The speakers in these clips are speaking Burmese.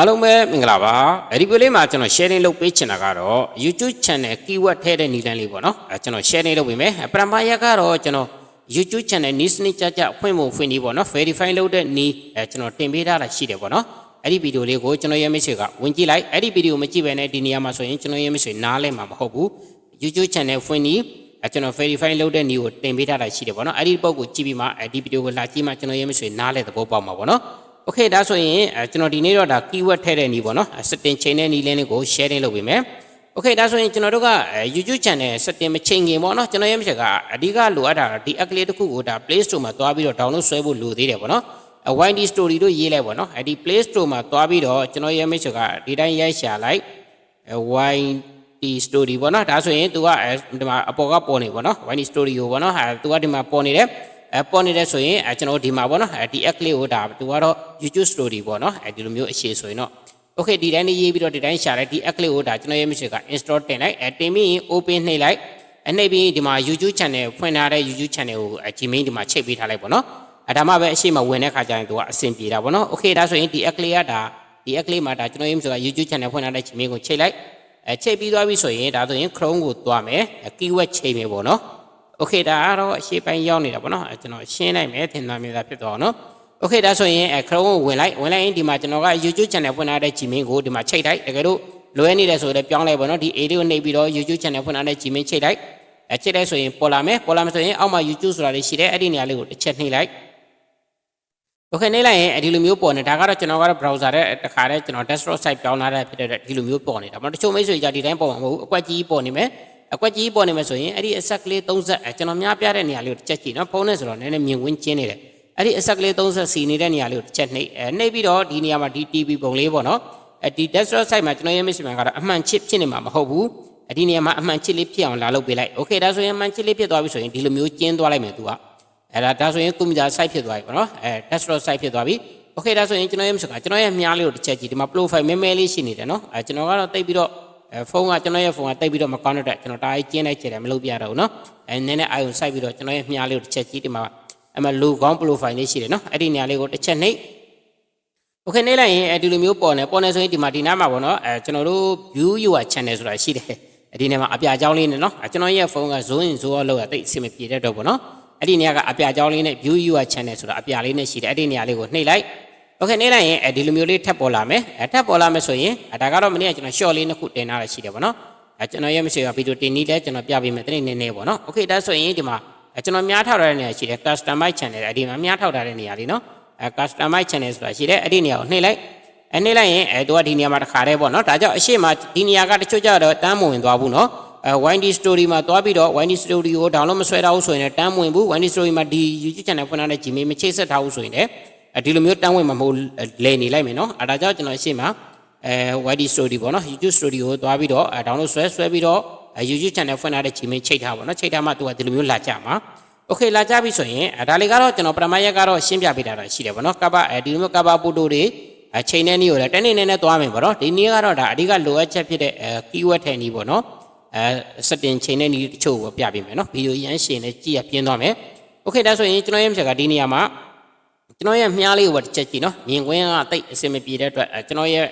အားလုံးပဲမင်္ဂလာပါအဲဒီဗီဒီယိုလေးမှာကျွန်တော် sharing လုပ်ပေးချင်တာကတော့ YouTube channel keyword ထဲတဲ့နည်းလမ်းလေးပေါ့နော်အဲကျွန်တော် sharing လုပ်ပေးမယ်ပရမရက်ကတော့ကျွန်တော် YouTube channel နီးစနစ်ကြကြဖွင့်ဖို့ဖွင့်နေပေါ့နော် verify လုပ်တဲ့နည်းအဲကျွန်တော်တင်ပေးထားတာရှိတယ်ပေါ့နော်အဲ့ဒီဗီဒီယိုလေးကိုကျွန်တော်ရဲ့မိတ်ဆွေကဝင်ကြည့်လိုက်အဲ့ဒီဗီဒီယိုမကြည့်ဘဲနဲ့ဒီနေရာမှာဆိုရင်ကျွန်တော်ရဲ့မိတ်ဆွေနားလဲမှာမဟုတ်ဘူး YouTube channel ဖွင့်နေအဲကျွန်တော် verify လုပ်တဲ့နည်းကိုတင်ပေးထားတာရှိတယ်ပေါ့နော်အဲ့ဒီပုံကိုကြည့်ပြီးမှအဲဒီဗီဒီယိုကိုလာကြည့်မှကျွန်တော်ရဲ့မိတ်ဆွေနားလဲသဘောပေါက်မှာပေါ့နော် โอเคဒါဆိုရင်အဲကျွန်တော်ဒီနေ့တော့ဒါ keyword ထည့်တဲ့နည်းပေါ့နော်စတင်ချိန်တဲ့နည်းလင်းလေးကို sharing လုပ်ပေးမယ်โอเคဒါဆိုရင်ကျွန်တော်တို့ကအဲ YouTube channel စတင်မချိန်ခင်ပေါ့နော်ကျွန်တော်ရဲ့မြစ်ကအဓိကလိုအပ်တာဒီ app ကလေးတစ်ခုကိုဒါ Play Store မှာသွားပြီးတော့ download ဆွဲဖို့လိုသေးတယ်ပေါ့နော်အ YD story တို့ရေးလိုက်ပေါ့နော်အဲဒီ Play Store မှာသွားပြီးတော့ကျွန်တော်ရဲ့မြစ်ကဒီတိုင်းရိုက်ရှာလိုက်အဲ YD story ပေါ့နော်ဒါဆိုရင် तू ကအဲဒီမှာအပေါ်ကပေါ်နေပေါ့နော် YD story ကိုပေါ့နော်ဟာ तू ကဒီမှာပေါ်နေတယ်အဲ ပေါ်နေတဲ့ဆိုရင်အဲကျွန်တော်ဒီမှာပေါ့နော်အဲဒီ app လေးကိုဒါသူကတော့ YouTube story ပေါ့နော်အဲဒီလိုမျိုးအခြေဆိုရင်တော့ okay ဒီတိုင်းလေးရေးပြီးတော့ဒီတိုင်းရှာလိုက်ဒီ app လေးကိုဒါကျွန်တော်ရဲ့ message က install တင်လိုက်အဲတင်ပြီးရင် open နှိပ်လိုက်အဲနှိပ်ပြီးဒီမှာ YouTube channel ဖွင့်ထားတဲ့ YouTube channel ကိုအဲ Gmail ဒီမှာချိတ်ပေးထားလိုက်ပေါ့နော်အဲဒါမှပဲအရှိမဝင်တဲ့ခါကျရင်သူကအဆင်ပြေတာပေါ့နော် okay ဒါဆိုရင်ဒီ app လေးကဒါဒီ app လေးမှာဒါကျွန်တော်ရဲ့ message က YouTube channel ဖွင့်ထားတဲ့ Gmail ကိုချိတ်လိုက်အဲချိတ်ပြီးသွားပြီဆိုရင်ဒါဆိုရင် Chrome ကိုသွားမယ် keyword ချိန်မယ်ပေါ့နော် โอเคဒါကတော့အရှိပိုင်းရောက်နေတာပေါ့နော်အဲကျွန်တော်ရှင်းလိုက်မယ်ထင်သာမြင်သာဖြစ်သွားအောင်နော်โอเคဒါဆိုရင်အဲ Chrome ကိုဝင်လိုက်ဝင်လိုက်ရင်ဒီမှာကျွန်တော်က YouTube channel ဖွင့်ထားတဲ့ Gmail ကိုဒီမှာချိတ်လိုက်တကယ်လို့လွဲနေတယ်ဆိုတော့ပြောင်းလိုက်ပေါ့နော်ဒီ A လေးကိုနှိပ်ပြီးတော့ YouTube channel ဖွင့်ထားတဲ့ Gmail ချိတ်လိုက်အဲချိတ်လိုက်ဆိုရင်ပေါ်လာမယ်ပေါ်လာမယ်ဆိုရင်အောက်မှာ YouTube ဆိုတာလေးရှိတယ်အဲ့ဒီနေရာလေးကိုတစ်ချက်နှိပ်လိုက်โอเคနှိပ်လိုက်ရင်ဒီလိုမျိုးပေါ်နေဒါကတော့ကျွန်တော်ကတော့ browser တဲ့တခါတည်းကျွန်တော် desktop site ပြောင်းလာတဲ့ဖြစ်တဲ့ဒီလိုမျိုးပေါ်နေတာပေါ့နော်တချို့မိတ်ဆွေကြဒီတိုင်းပေါ်မှာမဟုတ်ဘူးအကွက်ကြီးပေါ်နေမယ် အကွက်ကြီးပေါ်နေမှာဆိုရင်အဲ့ဒီအဆက်ကလေး30အဲကျွန်တော်များပြတဲ့နေရာလေးကိုတစ်ချက်ကြည့်နော်ဖုန်းနဲ့ဆိုတော့နည်းနည်းမြင်ကွင်းကျင်းနေတယ်အဲ့ဒီအဆက်ကလေး30စီနေတဲ့နေရာလေးကိုတစ်ချက်နှိပ်အဲနှိပ်ပြီးတော့ဒီနေရာမှာဒီ TV ပုံလေးပေါ့နော်အဲဒီ desktop site မှာကျွန်တော်ရဲ့ miss မှန်ကတော့အမှန်ချစ်ဖြစ်နေမှာမဟုတ်ဘူးအဲ့ဒီနေရာမှာအမှန်ချစ်လေးဖြစ်အောင်လာလုပ်ပေးလိုက်โอเคဒါဆိုရင်အမှန်ချစ်လေးဖြစ်သွားပြီဆိုရင်ဒီလိုမျိုးကျင်းသွားလိုက်မယ်သူကအဲ့ဒါဒါဆိုရင်ကွန်ပျူတာ site ဖြစ်သွားပြီပေါ့နော်အဲ desktop site ဖြစ်သွားပြီโอเคဒါဆိုရင်ကျွန်တော်ရဲ့ miss ကကျွန်တော်ရဲ့မြားလေးကိုတစ်ချက်ကြည့်ဒီမှာ profile မဲမဲလေးရှိနေတယ်နော်အဲကျွန်တော်ကတော့တိတ်ပြီးတော့ အဲဖုန်းကကျွန်တော်ရဲ့ဖုန်းကတိတ်ပြီးတော့မကောင်းတဲ့အတွက်ကျွန်တော်တားကြီးကျင်းလိုက်ချင်တယ်မလုပ်ပြတော့ဘူးနော်အဲနည်းနည်းအာယုံစိုက်ပြီးတော့ကျွန်တော်ရဲ့မြားလေးကိုတစ်ချက်ကြီးဒီမှာအမလူကောင်း profile လေးရှိတယ်နော်အဲ့ဒီနေရာလေးကိုတစ်ချက်နှိပ် okay နှိပ်လိုက်ရင်အဲဒီလိုမျိုးပေါ်နေပေါ်နေဆိုရင်ဒီမှာဒီနားမှာပေါ့နော်အဲကျွန်တော်တို့ view your channel ဆိုတာရှိတယ်အဲ့ဒီနေရာမှာအပြာကြောင်းလေးနဲ့နော်ကျွန်တော်ရဲ့ဖုန်းက zoom in zoom out လောက်တာတိတ်အဆင်မပြေတဲ့တော့ပေါ့နော်အဲ့ဒီနေရာကအပြာကြောင်းလေးနဲ့ view your channel ဆိုတာအပြာလေးနဲ့ရှိတယ်အဲ့ဒီနေရာလေးကိုနှိပ်လိုက် โอเคနေလိုက်ရင်အဲဒီလိုမျိုးလေးထပ်ပေါ်လာမယ်အဲထပ်ပေါ်လာမယ်ဆိုရင်အဲဒါကတော့မနေ့ကကျွန်တော် short လေးနှစ်ခုတင်ထားတာရှိတယ်ဗောနော်အဲကျွန်တော်ရဲ့မရှိကဗီဒီယိုတင်နည်းလဲကျွန်တော်ပြပေးမယ်တနေ့နည်းနည်းဗောနော်โอเคဒါဆိုရင်ဒီမှာအဲကျွန်တော်များထောက်ထားတဲ့နေရာရှိတယ် customize channel အဲဒီမှာများထောက်ထားတဲ့နေရာလေးနော်အဲ customize channel ဆိုတာရှိတယ်အဲ့ဒီနေရာကိုနှိပ်လိုက်အဲနှိပ်လိုက်ရင်အဲသူကဒီနေရာမှာတစ်ခါတည်းဗောနော်ဒါကြောင့်အရှိမဒီနေရာကတချို့ကြတော့တန်းမဝင်သွားဘူးနော်အဲ YD story မှာသွားပြီးတော့ YD story ကို download မဆွဲထားဘူးဆိုရင်လည်းတန်းမဝင်ဘူး YD story မှာဒီ YouTube channel ဖွင့်ထားတဲ့ Gmail မချိတ်ဆက်ထားဘူးဆိုရင်လည်းအဲ ဒီလိုမျိုးတန်းဝင်မှာမဟုတ်လဲနေလိုက်မယ်နော်အဲဒါကြောင့်ကျွန်တော်ရှေ့မှာအဲ YD story ပေါ့နော် YouTube story ကိုသွားပြီးတော့အဲ download ဆွဲဆွဲပြီးတော့အဲ YouTube channel ဖွင့်ထားတဲ့ Gmail ချိတ်ထားပါတော့ချိတ်ထားမှသူကဒီလိုမျိုးလာကြမှာ Okay လာကြပြီဆိုရင်အဲဒါလေးကတော့ကျွန်တော်ပရမရက်ကတော့ရှင်းပြပေးတာရှိတယ်ပေါ့နော်ကပ်ပါအဲဒီလိုမျိုးကပ်ပါပို့တိုတွေအချိန်နဲ့နည်းကိုလည်းတနေ့နဲ့နဲ့သွားမယ်ပေါ့နော်ဒီနည်းကတော့ဒါအဓိကလိုအပ်ချက်ဖြစ်တဲ့အဲ keyword ထဲနည်းပေါ့နော်အဲစတင်ချိန်နဲ့နည်းတချို့ကိုပြပေးမယ်နော်ဗီဒီယိုရမ်းရှင်းနဲ့ကြည့်ရပြင်းသွားမယ် Okay ဒါဆိုရင်ကျွန်တော်ရဲ့မြက်ကဒီနေရာမှာ ကျွန်တော်ရဲ့မြားလေးကိုတစ်ချက်ကြည့်နော်မြင်ကွင်းကတိတ်အဆင်မပြေတဲ့အတွက်အဲကျွန်တော်ရဲ့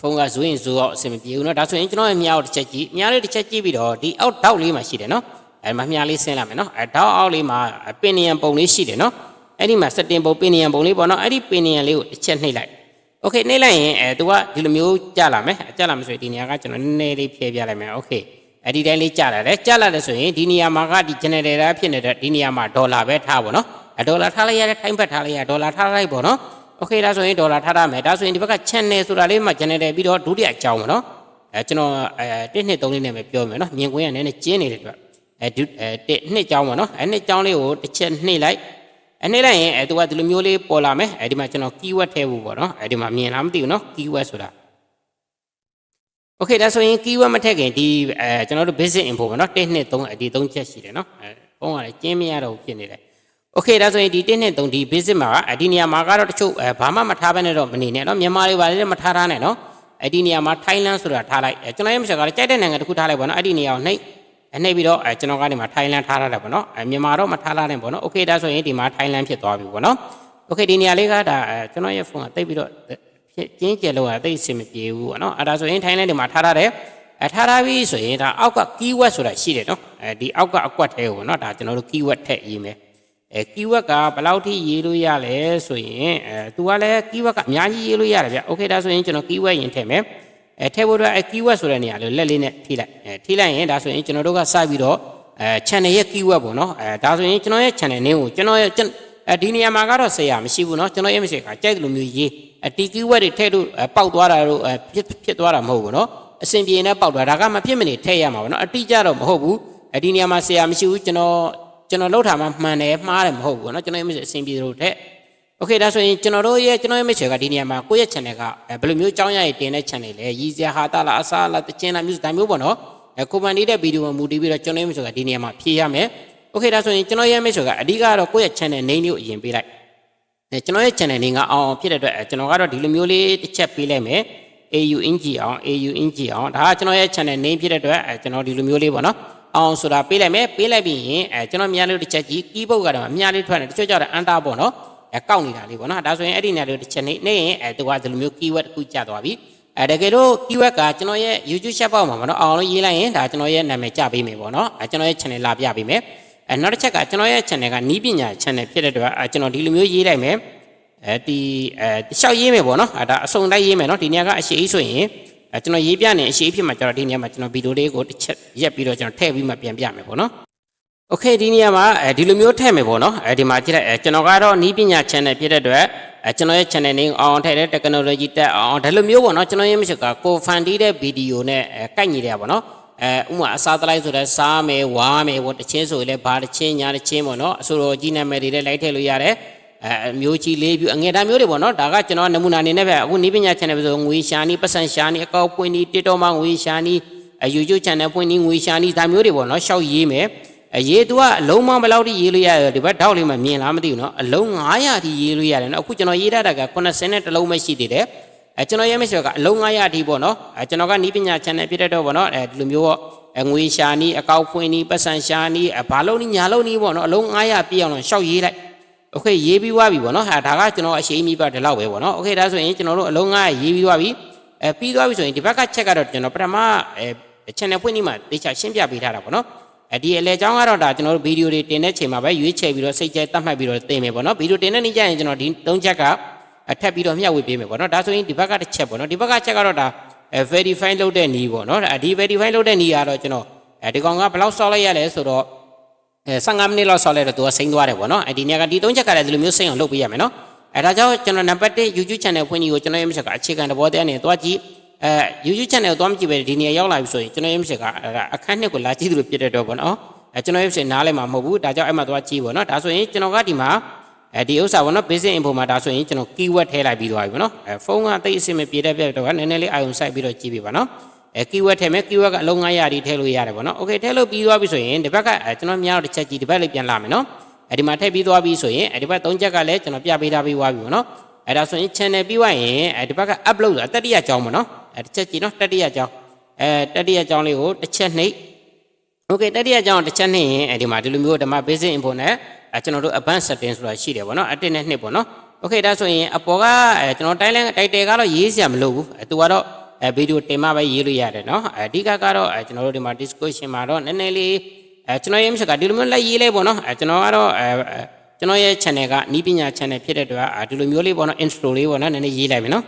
ဖုန်းကဇူးရင်ဇူးအောင်အဆင်မပြေဘူးเนาะဒါဆိုရင်ကျွန်တော်ရဲ့မြားကိုတစ်ချက်ကြည့်မြားလေးတစ်ချက်ကြည့်ပြီးတော့ဒီအောက်တောက်လေးမှာရှိတယ်เนาะအဲမှာမြားလေးဆင်းလာမယ်เนาะအဲတောက်အောက်လေးမှာပင်နီယံပုံလေးရှိတယ်เนาะအဲ့ဒီမှာစတင်ပုံပင်နီယံပုံလေးပေါ့เนาะအဲ့ဒီပင်နီယံလေးကိုတစ်ချက်နှိပ်လိုက်โอเคနှိပ်လိုက်ရင်အဲသူကဒီလိုမျိုးကြာလာမယ်ကြာလာမယ်ဆိုရင်ဒီနေရာကကျွန်တော်နည်းနည်းလေးဖြဲပြလိုက်မယ်โอเคအဲ့ဒီတိုင်းလေးကြာလာတယ်ကြာလာတယ်ဆိုရင်ဒီနေရာမှာကဒီ generator ဖြစ်နေတဲ့ဒီနေရာမှာဒေါ်လာပဲထားပါเนาะ အဲဒေါ်လာထားလိုက်ရတဲ့ထိုင်းဘတ်ထားလိုက်ရဒေါ်လာထားလိုက်ပေါ့เนาะโอเคဒါဆိုရင်ဒေါ်လာထားရမယ်ဒါဆိုရင်ဒီဘက်က channel ဆိုတာလေးမှာ generate ပြီးတော့ဒုတိယအကြောင်းပေါ့เนาะအဲကျွန်တော်အဲ1နှစ်3နှစ်နဲ့ပဲပြောမယ်เนาะမြင်ကွင်းကနည်းနည်းကျင်းနေတဲ့အတွက်အဲဒုအဲ1နှစ်ကြောင်းပေါ့เนาะအဲနှစ်ကြောင်းလေးကိုတစ်ချက်နှိပ်လိုက်အဲနှိပ်လိုက်ရင်အဲသူကဒီလိုမျိုးလေးပေါ်လာမယ်အဲဒီမှာကျွန်တော် keyword ထည့်ဖို့ပေါ့เนาะအဲဒီမှာမြင်လားမသိဘူးเนาะ keyword ဆိုတာ โอเคဒါဆိုရင် keyword မထည့်ခင်ဒီအဲကျွန်တော်တို့ basic info ပေါ့နော်1 2 3ဒီ3ချက်ရှိတယ်နော်အဲပုံကလည်းကျင်းမရတော့ဘူးဖြစ်နေတယ် โอเคဒါဆိုရင်ဒီ1 2 3ဒီ basic မှာကဒီနေရာမှာကတော့တချို့အဲဘာမှမထားဘဲနဲ့တော့မနေနဲ့နော်မြန်မာတွေပါလေမထားထားနဲ့နော်အဲ့ဒီနေရာမှာ Thailand ဆိုတာထားလိုက်အဲကျွန်တော်ရဲ့မချက်ကလည်းကြိုက်တဲ့နိုင်ငံတစ်ခုထားလိုက်ပေါ့နော်အဲ့ဒီနေရာကိုနှိပ်နှိပ်ပြီးတော့အဲကျွန်တော်ကနေမှာ Thailand ထားထားတယ်ပေါ့နော်အဲမြန်မာတော့မထားထားနဲ့ပေါ့နော်โอเคဒါဆိုရင်ဒီမှာ Thailand ဖြစ်သွားပြီပေါ့နော်โอเคဒီနေရာလေးကဒါအဲကျွန်တော်ရဲ့ဖုန်းကတိတ်ပြီးတော့ဖြ ဖြစ်ကျင်းကျက်လို့ကသိအဆင်မပြေဘူးပေါ့နော်အဲ့ဒါဆိုရင်ထိုင်းလင်းတွေမှာထားထားတယ်အထားထားပြီးဆိုရင်ဒါအောက်က keyword ဆိုတာရှိတယ်နော်အဲဒီအောက်ကအကွက်ထဲကိုပေါ့နော်ဒါကျွန်တော်တို့ keyword ထည့်ရေးမယ် အဲ keyword ကဘယ်လောက်ထိရေးလို့ရလဲဆိုရင်အဲသူကလည်း keyword ကအများကြီးရေးလို့ရတယ်ဗျ okay ဒါဆိုရင်ကျွန်တော် keyword ရင်ထည့်မယ်အဲထည့်ဖို့အတွက်အဲ keyword ဆိုတဲ့နေရာလေးလက်လေးနဲ့ထိလိုက်အဲထိလိုက်ရင်ဒါဆိုရင်ကျွန်တော်တို့ကစပြီးတော့အဲ channel ရဲ့ keyword ပေါ့နော်အဲဒါဆိုရင်ကျွန်တော်ရဲ့ channel name ကိုကျွန်တော်ရဲ့အဲဒီနေရာမှာကတော့ဆရာမရှိဘူးเนาะကျွန်တော်ရဲ့မရှိကကြိုက်တယ်လို့မျိုးရေးအတီ keyword တွေထည့်လို့ပေါက်သွားတာတို့ဖြစ်ဖြစ်သွားတာမဟုတ်ဘူးเนาะအဆင်ပြေနေပေါက်သွားဒါကမဖြစ်မနေထည့်ရမှာပေါ့เนาะအတိကျတော့မဟုတ်ဘူးအဲဒီနေရာမှာဆရာမရှိဘူးကျွန်တော် ကျွန်တော်လောက်ထားမှမှန်တယ်မှားတယ်မဟုတ်ဘူးเนาะကျွန်တော်ရဲ့မရှိအဆင်ပြေလို့ထည့်โอเคဒါဆိုရင်ကျွန်တော်တို့ရဲ့ကျွန်တော်ရဲ့မိတ်ဆွေကဒီနေရာမှာကိုယ့်ရဲ့ channel ကဘယ်လိုမျိုးအကြောင်းအရာတွေတင်တဲ့ channel လဲရည်စရာဟာတာလားအစားလားတခြင်းလားမျိုးဒါမျိုးပေါ့နော်အဲကိုပန်နေတဲ့ဗီဒီယိုမှာမူတည်ပြီးတော့ကျွန်တော်ရဲ့မိတ်ဆွေကဒီနေရာမှာဖြည့်ရမယ်โอเคဒါဆိုရင်ကျွန်တော်ရဲ့မိတ်ဆွေကအဓိကတော့ကိုယ့်ရဲ့ channel name ကိုအရင်ပေးလိုက်အဲကျွန်တော်ရဲ့ channel name ကအောင်အောင်ဖြစ်တဲ့အတွက်ကျွန်တော်ကတော့ဒီလိုမျိုးလေးတစ်ချက်ပေးလိုက်မယ် AUNG အောင် AUNG အောင်ဒါကကျွန်တော်ရဲ့ channel name ဖြစ်တဲ့အတွက်အဲကျွန်တော်ဒီလိုမျိုးလေးပေါ့နော် အောင်ဆိုတာပေးလိုက်မယ်ပေးလိုက်ပြီးရင်အဲကျွန်တော်မြားလေးတစ်ချက်ကြည့် keyboard ကတော့မြားလေးထွက်နေတချို့ကြတော့ enter ပေါ့နော်အဲကောက်နေတာလေးပေါ့နော်ဒါဆိုရင်အဲ့ဒီနေရာလေးတစ်ချက်နေနေရင်အဲသူကဒီလိုမျိုး keyword တစ်ခုကျသွားပြီအဲတကယ်လို့ keyword ကကျွန်တော်ရဲ့ YouTube chat box မှာပေါ့နော်အောင်လို့ရေးလိုက်ရင်ဒါကျွန်တော်ရဲ့နာမည်ကြပေးမယ်ပေါ့နော်အဲကျွန်တော်ရဲ့ channel လာပြပေးမယ်အဲနောက်တစ်ချက်ကကျွန်တော်ရဲ့ channel ကနီးပညာ channel ဖြစ်တဲ့အတွက်အဲကျွန်တော်ဒီလိုမျိုးရေးလိုက်မယ်အဲဒီအဲတခြားရေးမယ်ပေါ့နော်အဲဒါအစုံလိုက်ရေးမယ်နော်ဒီနေရာကအရှိအဆိုရင်အဲ ကျွန်တော်ရေးပြနေအရှိအဖြစ်မှာကျွန်တော်ဒီနေရာမှာကျွန်တော်ဗီဒီယိုလေးကိုတစ်ချက်ရက်ပြီးတော့ကျွန်တော်ထည့်ပြီးမှပြန်ပြမယ်ပေါ့နော်โอเคဒီနေရာမှာအဲဒီလိုမျိုးထည့်မယ်ပေါ့နော်အဲဒီမှာကြည့်လိုက်အဲကျွန်တော်ကတော့နီးပညာ channel ဖြစ်တဲ့အတွက်အဲကျွန်တော်ရဲ့ channel name အောင်ထည့်တဲ့ technology တက်အောင်ဒါလိုမျိုးပေါ့နော်ကျွန်တော်ရဲ့မရှိကကိုဖန်တီးတဲ့ဗီဒီယိုနဲ့အဲကိုက်ညီတယ်ပေါ့နော်အဲဥမာအစားတလိုက်ဆိုတော့စားမယ်ဝါမယ်ပေါ့တချင်းဆိုရင်လည်းဘာတချင်းညာတချင်းပေါ့နော်အဆိုတော်ကြီးနာမည်တွေလည်းလိုက်ထည့်လို့ရတယ် အဲမျိုးကြီးလေးပြူအငယ်တာမျိုးတွေပေါ့နော်ဒါကကျွန်တော်နမူနာအနေနဲ့ပဲအခုနီးပညာ channel ပဲဆိုငွေရှာနီးပတ်စံရှာနီးအကောက်ပွင့်နီး TikTok မှာငွေရှာနီး YouTube channel ပွင့်နီးငွေရှာနီးဒါမျိုးတွေပေါ့နော်ရှောက်ရေးမယ်အရေးသူကအလုံးမဘယ်လောက်ထိရေးလို့ရရဒီဘက်တောက်လေးမှမြင်လားမသိဘူးနော်အလုံး900ထိရေးလို့ရတယ်နော်အခုကျွန်တော်ရေးရတာက80နဲ့တစ်လုံးပဲရှိသေးတယ်အဲကျွန်တော်ရေးမရှိကအလုံး900အထိပေါ့နော်အဲကျွန်တော်ကနီးပညာ channel ဖြစ်တဲ့တော့ပေါ့နော်အဲဒီလိုမျိုးပေါ့ငွေရှာနီးအကောက်ဖွင့်နီးပတ်စံရှာနီးဘာလုံးနီးညာလုံးနီးပေါ့နော်အလုံး900ပြည့်အောင်လောက်ရှောက်ရေးလိုက် โอเคရေးပြီးသွားပြီပေါ့เนาะဟာဒါကကျွန်တော်အရှိမိပါဒီလောက်ပဲပေါ့เนาะโอเคဒါဆိုရင်ကျွန်တော်တို့အလုံး900ရေးပြီးသွားပြီအဲပြီးသွားပြီဆိုရင်ဒီဘက်ကချက်ကတော့ကျွန်တော်ပထမအဲ channel ဖွင့်နီးမှာတေချာရှင်းပြပေးထားတာပေါ့เนาะအဒီအလဲကြောင်းကတော့ဒါကျွန်တော်တို့ဗီဒီယိုတွေတင်တဲ့ချိန်မှာပဲရွေးချယ်ပြီးတော့စိတ်ကြိုက်တတ်မှတ်ပြီးတော့တင်မယ်ပေါ့နော်ဗီဒီယိုတင်တဲ့နေ့ကျရင်ကျွန်တော်ဒီ၃ချက်ကအထက်ပြီးတော့မျှဝေပေးမယ်ပေါ့နော်ဒါဆိုရင်ဒီဘက်ကတစ်ချက်ပေါ့နော်ဒီဘက်ကချက်ကတော့ဒါ verify လုပ်တဲ့နည်းပေါ့နော်ဒီ verify လုပ်တဲ့နည်းကတော့ကျွန်တော်အဲဒီကောင်ကဘယ်လောက်ဆောက်လိုက်ရလဲဆိုတော့ အဲ15မိနစ်လောက်ဆောက်လိုက်တော့သူကစိမ့်သွားတယ်ပေါ့နော်အဲဒီနေရာကဒီ၃ချက်ကလည်းဒီလိုမျိုးစိမ့်အောင်လုပ်ပေးရမယ်နော်အဲဒါကြောင့်ကျွန်တော်နံပါတ်1 YouTube channel ဖွင့်ပြီးကိုကျွန်တော်ရဲ့မြစ်ကအခြေခံသဘောတရားနဲ့တွားကြည့်အဲ YouTube channel ကိုသွားမကြည့်ပဲဒီနေရာရောက်လာပြီဆိုရင်ကျွန်တော်ရဲ့မြစ်ကအခန်းနှစ်ကိုလာကြည့်သူလို့ပြတဲ့တော့ပေါ့နော်အဲကျွန်တော်ရဲ့မြစ်နားလဲမှာမဟုတ်ဘူးဒါကြောင့်အဲ့မှာသွားကြည့်ပေါ့နော်ဒါဆိုရင်ကျွန်တော်ကဒီမှာအဲဒီဥစ္စာပေါ့နော် basic info မှာဒါဆိုရင်ကျွန်တော် keyword ထည့်လိုက်ပြီးသွားပြီပေါ့နော်အဲဖုန်းကတိတ်အဆင်မပြေတဲ့ပြတော့ကနည်းနည်းလေးအာရုံစိုက်ပြီးတော့ကြည့်ပြီပါနော် အဲ keyword ထည့်မယ် keyword ကအလုံး900ဒီထည့်လို့ရတယ်ပေါ့နော် okay ထည့်လို့ပြီးသွားပြီဆိုရင်ဒီဘက်ကကျွန်တော်များတော့တစ်ချက်ကြည့်ဒီဘက်လေးပြန်လာမယ်နော်အဲဒီမှာထည့်ပြီးသွားပြီဆိုရင်အဲဒီဘက်၃ချက်ကလည်းကျွန်တော်ပြပေးထားပြီးသွားပြီပေါ့နော်အဲဒါဆိုရင် channel ပြီးသွားရင်အဲဒီဘက်က upload ဆိုတာတတိယကြောင်းပေါ့နော်အဲတစ်ချက်ကြည့်နော်တတိယကြောင်းအဲတတိယကြောင်းလေးကိုတစ်ချက်နှိပ် okay တတိယကြောင်းတစ်ချက်နှိပ်ရင်အဲဒီမှာဒီလိုမျိုးဓမ္မ basic info နဲ့အဲကျွန်တော်တို့ advanced setting ဆိုတာရှိတယ်ပေါ့နော်အတစ်နဲ့နှစ်ပေါ့နော် okay ဒါဆိုရင်အပေါ်ကအဲကျွန်တော်တိုင်းလဲတိုက်တယ်ကတော့ရေးစရာမလိုဘူးအဲသူကတော့အဲ ဗီဒီယိုတင်မှပဲရေးလို့ရတယ်နော်အဓိကကတော့အဲကျွန်တော်တို့ဒီမှာ discussion မှာတော့နည်းနည်းလေးအဲကျွန်တော်ရေးမရှိကဒီလိုမျိုးလိုက်ရေးလဲပေါ့နော်အဲကျွန်တော်ကတော့အဲကျွန်တော်ရဲ့ channel ကနီးပညာ channel ဖြစ်တဲ့အတွက်ဒီလိုမျိုးလေးပေါ့နော် intro လေးပေါ့နော်နည်းနည်းရေးလိုက်မယ်နော်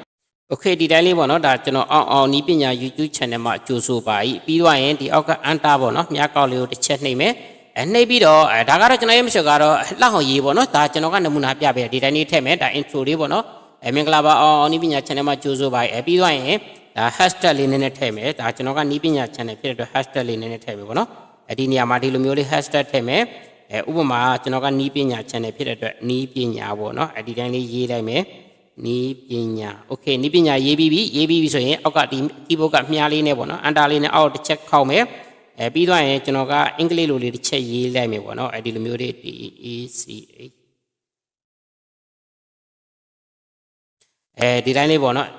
Okay ဒီတိုင်းလေးပေါ့နော်ဒါကျွန်တော်အောင်အောင်နီးပညာ YouTube channel မှာကြိုဆိုပါ၏ပြီးတော့ရင်ဒီအောက်က enter ပေါ့နော်မြားကောက်လေးကိုတစ်ချက်နှိပ်မယ်အဲနှိပ်ပြီးတော့အဲဒါကတော့ကျွန်တော်ရဲ့မရှိကတော့လှအောင်ရေးပေါ့နော်ဒါကျွန်တော်ကနမူနာပြပေးဒီတိုင်းလေးထည့်မယ်ဒါ intro လေးပေါ့နော်အဲမင်္ဂလာပါအောင်အောင်နီးပညာ channel မှာကြိုဆိုပါ၏အဲပြီးတော့ရင် ဒါ hashtag လေးနည်းနည်းထည့်မယ်ဒါကျွန်တော်ကနီးပညာ channel ဖြစ်တဲ့အတွက် hashtag လေးနည်းနည်းထည့်မယ်ပေါ့နော်အဲဒီနေရာမှာဒီလိုမျိုးလေး hashtag ထည့်မယ်အဲဥပမာကျွန်တော်ကနီးပညာ channel ဖြစ်တဲ့အတွက်နီးပညာပေါ့နော်အဲဒီတိုင်းလေးရေးလိုက်မယ်နီးပညာ okay နီးပညာရေးပြီးပြီရေးပြီးပြီဆိုရင်အောက်ကဒီ keyboard ကမြားလေးနဲ့ပေါ့နော် enter လေးနဲ့အောက်တစ်ချက်ခောက်မယ်အဲပြီးတော့ရင်ကျွန်တော်ကအင်္ဂလိပ်လိုလေးတစ်ချက်ရေးလိုက်မယ်ပေါ့နော်အဲဒီလိုမျိုးလေး D E C H အဲဒီတိုင်းလေးပေါ့နော်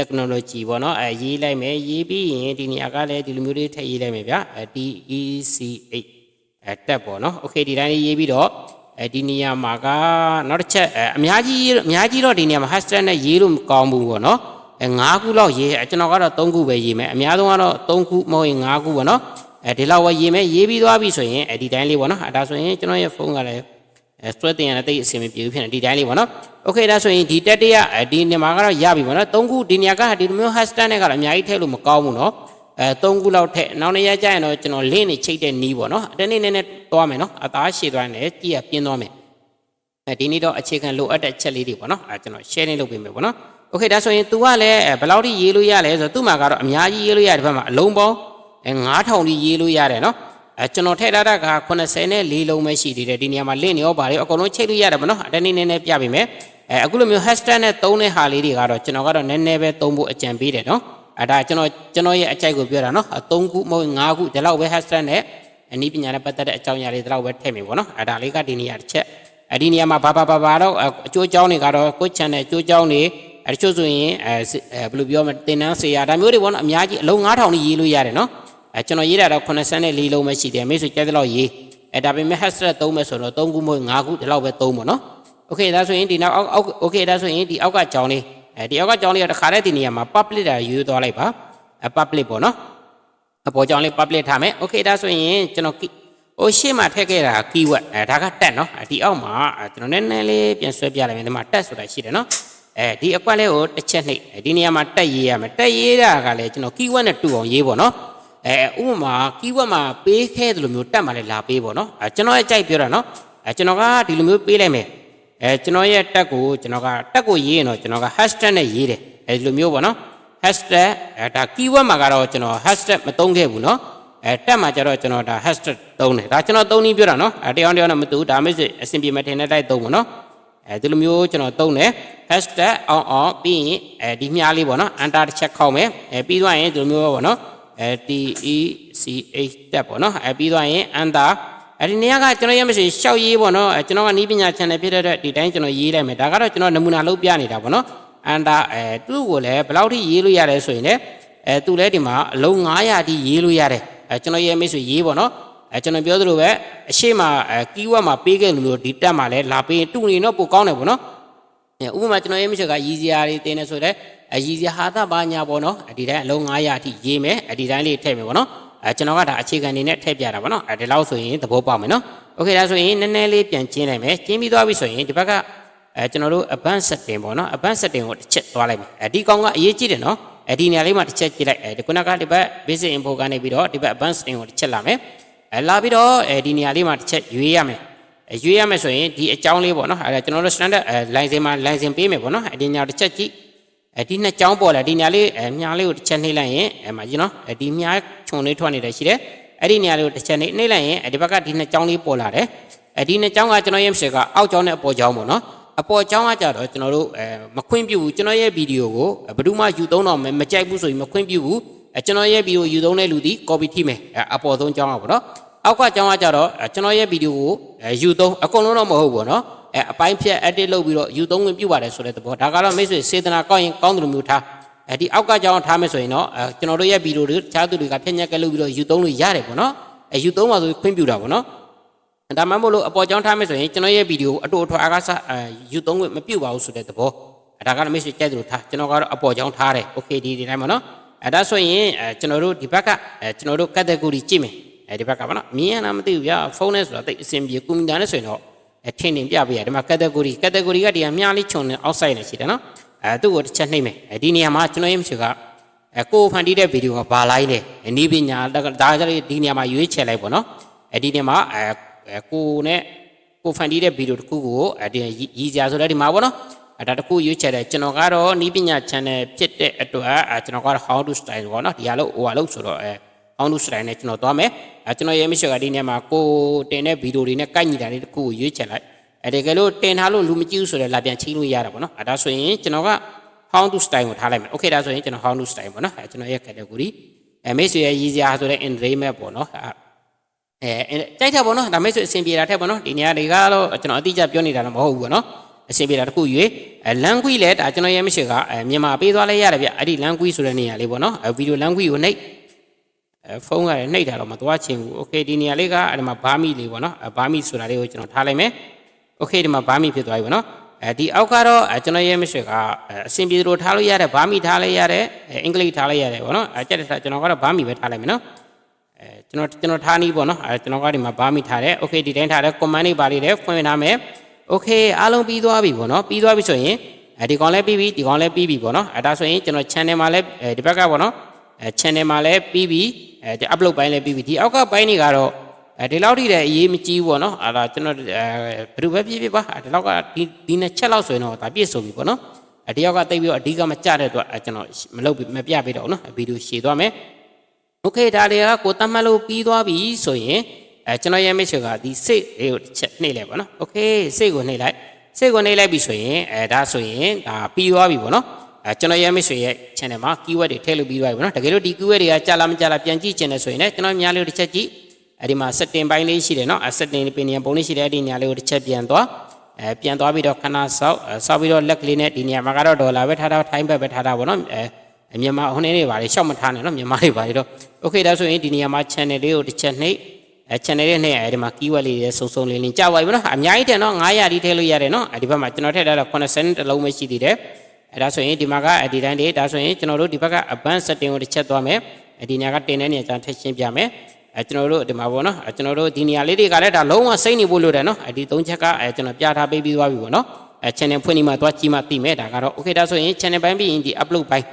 technology ပေါ့နော်အဲရေးလိုက်မယ်ရေးပြီးရင်ဒီနေရာကလည်းဒီလိုမျိုးလေးထည့်ရေးလိုက်မယ်ဗျာအဲ TECH အဲတက်ပေါ့နော် okay ဒီတိုင်းလေးရေးပြီးတော့အဲဒီနေရာမှာကနောက်တစ်ချက်အများကြီးအများကြီးတော့ဒီနေရာမှာ hashtag နဲ့ရေးလို့မကောင်းဘူးပေါ့နော်အဲ၅ခုလောက်ရေးကျွန်တော်ကတော့၃ခုပဲရေးမယ်အများဆုံးကတော့၃ခုမဟုတ်ရင်၅ခုပေါ့နော်အဲဒီလောက်ပဲရေးမယ်ရေးပြီးသွားပြီဆိုရင်အဲဒီတိုင်းလေးပေါ့နော်အဲဒါဆိုရင်ကျွန်တော်ရဲ့ဖုန်းကလည်းဆွဲတင်ရတဲ့တိတ်အဆင်မပြေဘူးဖြစ်နေဒီတိုင်းလေးပေါ့နော် โอเคဒါဆိုရင်ဒီတက်တရဒီနေမှာကတော့ရပြီပေါ့နော်3ခုဒီနေရာကဒီလိုမျိုး hashtag နဲ့ကတော့အများကြီးထည့်လို့မကောင်းဘူးနော်အဲ3ခုလောက်ထည့်နောက်နေ့ရကြရင်တော့ကျွန်တော် link နေချိတ်တဲ့နီးပေါ့နော်တနေ့နေ့နဲ့သွားမယ်နော်အသားရှည်သွားရင်လည်းကြည့်ရပြင်းသွားမယ် အဲဒီနေ့တော့အခြေခံလိုအပ်တဲ့ချက်လေးတွေပေါ့နော်အဲကျွန်တော် share နေလုပ်ပေးမယ်ပေါ့နော်โอเคဒါဆိုရင် तू ကလည်းဘယ်လောက်ထိရေးလို့ရလဲဆိုတော့သူ့မှာကတော့အများကြီးရေးလို့ရတယ်ဘက်မှာအလုံးပေါင်းအဲ9000ထိရေးလို့ရတယ်နော် အဲကျွန်တော်ထည့်ထားတာက84လုံးပဲရှိသေးတယ်ဒီနေရာမှာ link တွေရောပါတယ်အကုန်လုံးချိန်လို့ရတယ်ပေါ့နော်အဲတနေ့နည်းနည်းပြပေးမယ်အဲအခုလိုမျိုး hashtag နဲ့သုံးတဲ့ဟာလေးတွေကတော့ကျွန်တော်ကတော့နည်းနည်းပဲသုံးဖို့အကြံပေးတယ်နော်အဲဒါကျွန်တော်ကျွန်တော်ရဲ့အကြိုက်ကိုပြောတာနော်အ3ခုမဟုတ်5ခုဒီလောက်ပဲ hashtag နဲ့အနည်းပညာနဲ့ပတ်သက်တဲ့အကြောင်းအရာတွေဒီလောက်ပဲထည့်မယ်ပေါ့နော်အဲဒါလေးကဒီနေရာတစ်ချက်အဲ့ဒီနေရာမှာဘာဘာဘာဘာတော့အကျိုးအကြောင်းတွေကတော့ကိုယ် channel အကျိုးအကြောင်းတွေအဲ့တချို့ဆိုရင်အဲဘယ်လိုပြောမလဲတင်နန်းဆေးရဒါမျိုးတွေပေါ့နော်အများကြီးအလုံး9000ကြီးရေးလို့ရတယ်နော် အဲကျွန်တော်ရေးတာတော့84လုံးပဲရှိတယ်မိတ်ဆွေကြက်တဲ့လောက်ရေးအဲဒါပေမဲ့ hashtag သုံးမယ်ဆိုတော့3ခုမဟုတ်5ခုဒီလောက်ပဲသုံးပေါ့နော်โอเคဒါဆိုရင်ဒီနောက်အောက်အောက်โอเคဒါဆိုရင်ဒီအောက်ကကြောင်းလေးအဲဒီအောက်ကကြောင်းလေးကတခါတည်းဒီနေရာမှာ public တာယူသွားလိုက်ပါအဲ public ပေါ့နော်အပေါ်ကြောင်းလေး public ထားမယ်โอเคဒါဆိုရင်ကျွန်တော် ဟိုရှေ့မှာထည့်ခဲ့တာ keyword အဲဒါကတက်နော်ဒီအောက်မှာကျွန်တော်နည်းနည်းလေးပြန်ဆွဲပြလိုက်မယ်ဒီမှာတက်ဆိုတာရှိတယ်နော်အဲဒီအကွက်လေးကိုတစ်ချက်နှိပ်ဒီနေရာမှာတက်ရေးရမယ်တက်ရေးတာကလည်းကျွန်တော် keyword နဲ့တူအောင်ရေးပေါ့နော် အဲဥပမာ keyword မှာပေးခဲ့တယ်လို့မျိုးတက်မှာလည်းလာပေးပေါ့နော်အဲကျွန်တော်ရဲ့ကြိုက်ပြောတာနော်အဲကျွန်တော်ကဒီလိုမျိုးပေးလိုက်မယ်အဲကျွန်တော်ရဲ့တက်ကိုကျွန်တော်ကတက်ကိုရေးရင်တော့ကျွန်တော်က hashtag နဲ့ရေးတယ်အဲဒီလိုမျိုးပေါ့နော် hashtag အဲဒါ keyword မှာကတော့ကျွန်တော် hashtag မသုံးခဲ့ဘူးနော်အဲတက်မှာကျတော့ကျွန်တော်ဒါ hashtag သုံးတယ်ဒါကျွန်တော်သုံးနည်းပြောတာနော်အဲတရားတရားနဲ့မတူဒါမှမဟုတ်အဆင်ပြေမထင်တဲ့တိုက်သုံးပါနော်အဲဒီလိုမျိုးကျွန်တော်သုံးတယ် hashtag on on ပြီးရင်အဲဒီမြားလေးပေါ့နော် enter တစ်ချက်ခောက်မယ်အဲပြီးသွားရင်ဒီလိုမျိုးပေါ့နော် အဲ t e c h တက်ပေါ့နော်အဲပြီးသွားရင် enter အဲဒီနေရာကကျွန်တော်ရမရှိရှောက်ရေးပေါ့နော်အဲကျွန်တော်ကနီးပညာ channel ဖြစ်တဲ့အတွက်ဒီတိုင်းကျွန်တော်ရေးလိုက်မယ်ဒါကတော့ကျွန်တော်နမူနာလုပ်ပြနေတာပေါ့နော် enter အဲသူ့ကိုလည်းဘယ်လောက်ထိရေးလို့ရတယ်ဆိုရင်လည်းအဲသူလည်းဒီမှာအလုံး900အထိရေးလို့ရတယ်အဲကျွန်တော်ရဲ့မိတ်ဆွေရေးပေါ့နော်အဲကျွန်တော်ပြောသလိုပဲအရှိမအဲ keyword မှာပေးခဲ့လို့လို့ဒီတက်မှာလည်းလာပေးတူနေတော့ပိုကောင်းတယ်ပေါ့နော်အဲ ဥပမာကျွန်တော်ရဲ့မိတ်ဆွေကရည်စရာတွေတင်နေဆိုတော့အရည်စရာဟာတာပါညာပေါ့နော်ဒီတိုင်းအလုံး900အထိရေးမယ်ဒီတိုင်းလေးထည့်မယ်ပေါ့နော်အဲကျွန်တော်ကဒါအခြေခံအနေနဲ့ထည့်ပြတာပေါ့နော်အဲဒီလောက်ဆိုရင်သဘောပေါက်မယ်နော်โอเคဒါဆိုရင်နည်းနည်းလေးပြန်ကျင်းလိုက်မယ်ကျင်းပြီးသွားပြီဆိုရင်ဒီဘက်ကအဲကျွန်တော်တို့ advanced setting ပေါ့နော် advanced setting ကိုတစ်ချက်သွားလိုက်မယ်အဲဒီကောင်ကအရေးကြီးတယ်နော်အဲဒီနေရာလေးမှာတစ်ချက်ကြည့်လိုက်အဲဒီခုနကဒီဘက် basic info ကနေပြီးတော့ဒီဘက် advanced setting ကိုတစ်ချက်လာမယ်အဲလာပြီးတော့အဲဒီနေရာလေးမှာတစ်ချက်ရွေးရမယ်အဲ ရွေးရမယ်ဆိုရင်ဒီအကြောင်းလေးပေါ့နော်အဲကျွန်တော်တို့ standard အဲ license မှာ license ပေးမယ်ပေါ့နော်အဲဒီနေရာတစ်ချက်ကြည့်အဲဒီနှစ်ကြောင်းပေါ်လာဒီနေရာလေးအဲမြားလေးကိုတစ်ချက်နှိပ်လိုက်ရင်အဲမှာကျွန်တော်အဲဒီမြားခြုံလေးထွက်နေတယ်ရှိတယ်အဲ့ဒီနေရာလေးကိုတစ်ချက်နှိပ်နှိပ်လိုက်ရင်ဒီဘက်ကဒီနှစ်ကြောင်းလေးပေါ်လာတယ်အဲဒီနှစ်ကြောင်းကကျွန်တော်ရဲ့ရှေ့ကအောက်ကြောင်းနဲ့အပေါ်ကြောင်းပေါ့နော်အပေါ်ကြောင်းကကြတော့ကျွန်တော်တို့အဲမခွင့်ပြုဘူးကျွန်တော်ရဲ့ဗီဒီယိုကိုဘယ်သူမှယူသုံးတော့မကြိုက်ဘူးဆိုရင်မခွင့်ပြုဘူးအဲကျွန်တော်ရဲ့ဗီဒီယိုယူသုံးတဲ့လူဒီ copy ထိမယ်အဲအပေါ်ဆုံးကြောင်းကပေါ့နော် အောက်ကကြောင်းကကြတော့ကျွန်တော်ရဲ့ဗီဒီယိုကိုယူသုံးအကုန်လုံးတော့မဟုတ်ဘူးပေါ့နော်အဲအပိုင်းဖြတ် edit လုပ်ပြီးတော့ယူသုံးဝင်ပြုပါတယ်ဆိုတဲ့သဘောဒါကတော့မိတ်ဆွေစေတနာကောင်းရင်ကောင်းတယ်လို့မျိုးထားအဲဒီအောက်ကကြောင်းထားမယ်ဆိုရင်တော့အဲကျွန်တော်တို့ရဲ့ဗီဒီယိုတွေတခြားသူတွေကဖြည့်ညက်ကလုပ်ပြီးတော့ယူသုံးလို့ရတယ်ပေါ့နော်အဲယူသုံးပါဆိုခွင့်ပြုတာပေါ့နော်ဒါမှမဟုတ်လို့အပေါ်ကြောင်းထားမယ်ဆိုရင်ကျွန်တော်ရဲ့ဗီဒီယိုအတူအထွာအကားစအဲယူသုံးခွင့်မပြုပါဘူးဆိုတဲ့သဘောအဲဒါကတော့မိတ်ဆွေကြိုက်တယ်လို့ထားကျွန်တော်ကတော့အပေါ်ကြောင်းထားတယ်โอเคဒီဒီတိုင်းပါနော်အဲဒါဆိုရင်အဲကျွန်တော်တို့ဒီဘက်ကအဲကျွန်တော်တို့ category ကြည့်မယ် အဲဒီဘက်ကပါနော်မြင်ရလားမသိဘူးဗျာဖုန်းနဲ့ဆိုတာတိတ်အဆင်ပြေကွန်ပျူတာနဲ့ဆိုရင်တော့အထင်တင်ပြပေးရဒီမှာ category category ကဒီကမြားလေးခြုံနေ outside နေရှိတယ်နော်အဲသူ့ကိုတစ်ချက်နှိမ့်မယ်အဲဒီနေရာမှာကျွန်တော်ရဲ့မရှိကအဲကိုဖန်တီးတဲ့ဗီဒီယိုကဘာလိုက်လဲအနည်းပညာဒါကြတဲ့ဒီနေရာမှာရွေးချယ်လိုက်ပေါ့နော်အဲဒီနေရာမှာအဲကိုနဲ့ကိုဖန်တီးတဲ့ဗီဒီယိုတစ်ခုကိုအဲဒီရည်စရာဆိုတဲ့ဒီမှာပေါ့နော်အဲဒါတစ်ခုရွေးချယ်တယ်ကျွန်တော်ကတော့နီးပညာ channel ဖြစ်တဲ့အတွက်အဲကျွန်တော်ကတော့ how to style ပေါ့နော်ဒီဟာလို့ဟိုဟာလို့ဆိုတော့အဲ အောင်းလူစတိုင်နဲ့ကျွန်တော်သွားမယ်အဲကျွန်တော်ရဲ့မရှိကဒီနေ့မှာကိုတင်တဲ့ဗီဒီယိုတွေနဲ့ကိုက်ညီတာလေးတစ်ခုကိုရွေးချယ်လိုက်အဲတကယ်လို့တင်ထားလို့လူမကြည့်ဘူးဆိုတော့လာပြန်ချင်းလို့ရတာပေါ့နော်အဲဒါဆိုရင်ကျွန်တော်က how to style ကိုထားလိုက်မယ်โอเคဒါဆိုရင်ကျွန်တော် how to style ပေါ့နော်အဲကျွန်တော်ရဲ့ category အဲမိတ်ဆွေရဲ့ရည်စရာဆိုတဲ့ entertainment ပေါ့နော်အဲတိုက်တာပေါ့နော်ဒါမိတ်ဆွေအဆင်ပြေတာထက်ပေါ့နော်ဒီနေရာတွေကတော့ကျွန်တော်အတိအကျပြောနေတာတော့မဟုတ်ဘူးပေါ့နော်အဆင်ပြေတာတစ်ခုရွေးအဲ language လဲဒါကျွန်တော်ရဲ့မရှိကအဲမြန်မာပေးသွားလဲရတယ်ဗျအဲ့ဒီ language ဆိုတဲ့နေရာလေးပေါ့နော်အဲ video language ကိုနှိပ်အဲ ဖုန်းကလည်းနှိပ်တာတော့မသွားချင်ဘူးโอเคဒီနေရာလေးကအဲ့ဒီမှာဘာမီလေးပေါ့နော်ဘာမီဆိုတာလေးကိုကျွန်တော်ထားလိုက်မယ်โอเคဒီမှာဘာမီဖြစ်သွားပြီပေါ့နော် အဲဒီအောက်ကတော့အဲကျွန်တော်ရဲ့မဆွေကအဲအဆင်ပြေသလိုထားလို့ရတယ်ဘာမီထားလိုက်ရတယ်အဲအင်္ဂလိပ်ထားလိုက်ရတယ်ဗောနော်အဲကြက်တဲ့ကျွန်တော်ကတော့ဘာမီပဲထားလိုက်မယ်နော်အဲကျွန်တော်ကျွန်တော်ထားနီးပေါ့နော်အဲကျွန်တော်ကဒီမှာဘာမီထားတယ်โอเคဒီတိုင်းထားတယ် command တွေပါလေးတယ်ဖွင့်ထားမယ်โอเคအားလုံးပြီးသွားပြီဗောနော်ပြီးသွားပြီဆိုရင်အဲဒီကောင်လည်းပြီးပြီဒီကောင်လည်းပြီးပြီဗောနော်အဲဒါဆိုရင်ကျွန်တော် channel မှာလည်းအဲဒီဘက်ကဗောနော် အဲ channel မှာလည်းပြီးပြီအဲဒီ upload ပိုင်းလည်းပြီးပြီဒီအောက်ကပိုင်းတွေကတော့ အဲဒီလောက်ထိလည်းအရေးမကြီးဘူးပေါ့နော်အဲ့ဒါကျွန်တော်အဲဘယ်လိုပဲဖြစ်ဖြစ်ပါဒီလောက်ကဒီဒီနှစ်ချက်လောက်ဆိုရင်တော့ဒါပြည့်စုံပြီပေါ့နော်အဒီယောက်ကတိတ်ပြီးတော့အဓိကမကြတဲ့အတွက်အဲကျွန်တော်မလုပ်မပြပေးတော့ဘူးနော်ဗီဒီယိုရှည်သွားမယ်โอเคဒါတွေကကိုတတ်မှတ်လို့ပြီးသွားပြီဆိုရင်အဲကျွန်တော်ရဲ့မိတ်ဆွေကဒီစိတ်လေးကိုတစ်ချက်နှိပ်လိုက်ပါနော်โอเคစိတ်ကိုနှိပ်လိုက်စိတ်ကိုနှိပ်လိုက်ပြီဆိုရင်အဲဒါဆိုရင်ဒါပြီးသွားပြီပေါ့နော် အဲကျွန်တော်ရဲမိတ်ဆွေရဲ့ channel မှာ keyword တွေထည့်လို့ပြီးသွားပြီပေါ့နော်တကယ်လို့ဒီ keyword တွေကကြာလာမကြာလာပြန်ကြည့်ချင်တယ်ဆိုရင်လည်းကျွန်တော်များလေးတစ်ချက်ကြည့်အဲဒီမှာ setting ပိုင်းလေးရှိတယ်နော်အဲ setting ပင်ရန်ပုံလေးရှိတယ်အဲဒီနေရာလေးကိုတစ်ချက်ပြန်သွားအဲပြန်သွားပြီးတော့ခဏဆောက်ဆောက်ပြီးတော့လက်ကလေးနဲ့ဒီနေရာမှာကတော့ဒေါ်လာပဲထားထားထိုင်းဘက်ပဲထားထားပေါ့နော်အဲမြန်မာဟိုနေနေပါလေရှောက်မထားနဲ့နော်မြန်မာတွေပါလေတော့ okay ဒါဆိုရင်ဒီနေရာမှာ channel လေးကိုတစ်ချက်နှိပ်အဲ channel လေးနဲ့အဲဒီမှာ keyword လေးတွေစုံစုံလင်းလင်းကြာပါပြီနော်အများကြီးတယ်နော်900ဒီထည့်လို့ရတယ်နော်အဲဒီဘက်မှာကျွန်တော်ထည့်ထားတာ80လုံးပဲရှိသေးတယ် အဲဒါဆိုရင်ဒီမှာကဒီတိုင်းလေးဒါဆိုရင်ကျွန်တော်တို့ဒီဘက်က advanced setting ကိုတစ်ချက်သွားမယ်အဲဒီနေရာကတင်တဲ့နေရာကျန်ထည့်ရှင်းပြမယ်အဲကျွန်တော်တို့ဒီမှာပေါ့နော်အဲကျွန်တော်တို့ဒီနေရာလေးတွေကလည်းဒါလုံးဝစိတ်နေဖို့လိုတယ်နော်အဲဒီသုံးချက်ကအဲကျွန်တော်ပြထားပေးပြီးသွားပြီပေါ့နော်အဲ channel ဖွင့်နေမှသွားကြည့်မှသိမယ်ဒါကတော့ okay ဒါဆိုရင် channel ပိုင်းပြီးရင်ဒီ upload ပိုင်း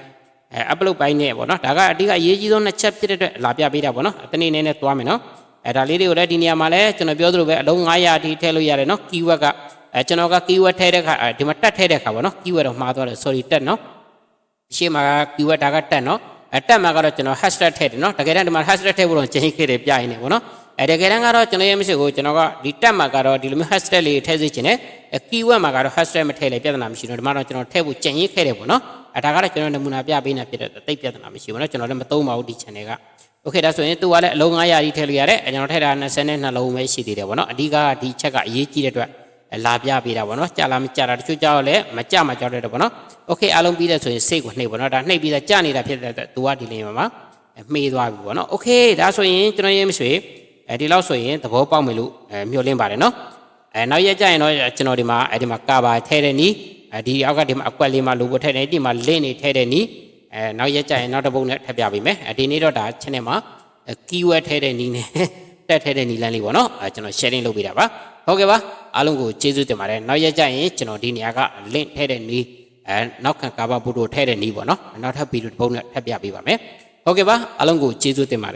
အဲ upload ပိုင်းနဲ့ပေါ့နော်ဒါကအဓိကအရေးကြီးဆုံးနှစ်ချက်ဖြစ်တဲ့အတွက်လာပြပေးတာပေါ့နော်တနေ့နေ့နဲ့သွားမယ်နော်အဲဒါလေးတွေကိုလည်းဒီနေရာမှာလည်းကျွန်တော်ပြောသလိုပဲအလုံး900အထိထည့်လို့ရတယ်နော် keyword က အဲကျွန်တော်က keyword ထည့်တဲ့ခါဒီမှာတက်ထည့်တဲ့ခါပေါ့နော် keyword တော့မှားသွားတယ် sorry တက်နော်ရှေ့မှာက keyword ဒါကတက်နော်အတက်မှာကတော့ကျွန်တော် hashtag ထည့်တယ်နော်တကယ်တမ်းဒီမှာ hashtag ထည့်ဖို့တော့ကျင်းခဲ့တယ်ပြရင်းနေပေါ့နော်အဲတကယ်တမ်းကတော့ကျွန်တော်ရဲ့မရှိကိုကျွန်တော်ကဒီတက်မှာကတော့ဒီလိုမျိုး hashtag လေးထည့်စေချင်တယ်အဲ keyword မှာကတော့ hashtag မထည့်လေပြဿနာမရှိဘူးဒီမှာတော့ကျွန်တော်ထည့်ဖို့ကျင်းခဲ့တယ်ပေါ့နော်အဲဒါကတော့ကျွန်တော်နမူနာပြပေးနေဖြစ်တဲ့တိတ်ပြဿနာမရှိဘူးနော်ကျွန်တော်လည်းမသုံးပါဘူးဒီ channel က okay ဒါဆိုရင်သူကလည်းအလုံး900ကြီးထည့်လို့ရတယ်အဲကျွန်တော်ထည့်တာ22လုံးပဲရှိသေးတယ်ပေါ့နော်အဓိကကဒီချက်ကအရေးကြီးတဲ့အတွက် လာပြပေးတာပေါ့နော်ကြာလာမကြာတာတချို့ကြောက်လည်းမကြမကြောက်တဲ့တော့ပေါ့နော်โอเคအားလုံးပြီးတဲ့ဆိုရင်စိတ်ကိုနှိပ်ပေါ့နော်ဒါနှိပ်ပြီးတော့ကြာနေတာဖြစ်တဲ့အတွက်သူကဒီလင်းမှာမှာမှေးသွားပြီပေါ့နော်โอเคဒါဆိုရင်ကျွန်တော်ရေးမဆွေအဲဒီလောက်ဆိုရင်သဘောပေါက်မယ်လို့အဲမျှော်လင့်ပါတယ်နော်အဲနောက်ရက်ကျရင်တော့ကျွန်တော်ဒီမှာအဲဒီမှာကာဘာထဲတဲ့နီးအဲဒီအောက်ကဒီမှာအကွက်လေးမှာလိုပို့ထဲတဲ့ဒီမှာလင့်နေထဲတဲ့နီးအဲနောက်ရက်ကျရင်နောက်တစ်ပုတ်နဲ့ထပ်ပြပေးမယ်အဲဒီနေ့တော့ဒါ channel မှာ keyword ထဲတဲ့နီးနဲ့ တက်ထဲတဲ့နီလန်းလေးပေါ့နော်အဲကျွန်တော် sharing လုပ်ပေးတာပါဟုတ်ကဲ့ပါ အားလုံးကိုကျေးဇူးတင်ပါတယ်နောက်ရက်ကျရင်ကျွန်တော်ဒီနေရာက link ထဲတဲ့နီအဲနောက်ခံကာဘာဘုဒ္ဓထဲတဲ့နီပေါ့နော်နောက်ထပ်ဗီဒီယိုတစ်ပုဒ်နဲ့ထပ်ပြပေးပါမယ်ဟုတ်ကဲ့ပါအားလုံးကိုကျေးဇူးတင်ပါတယ်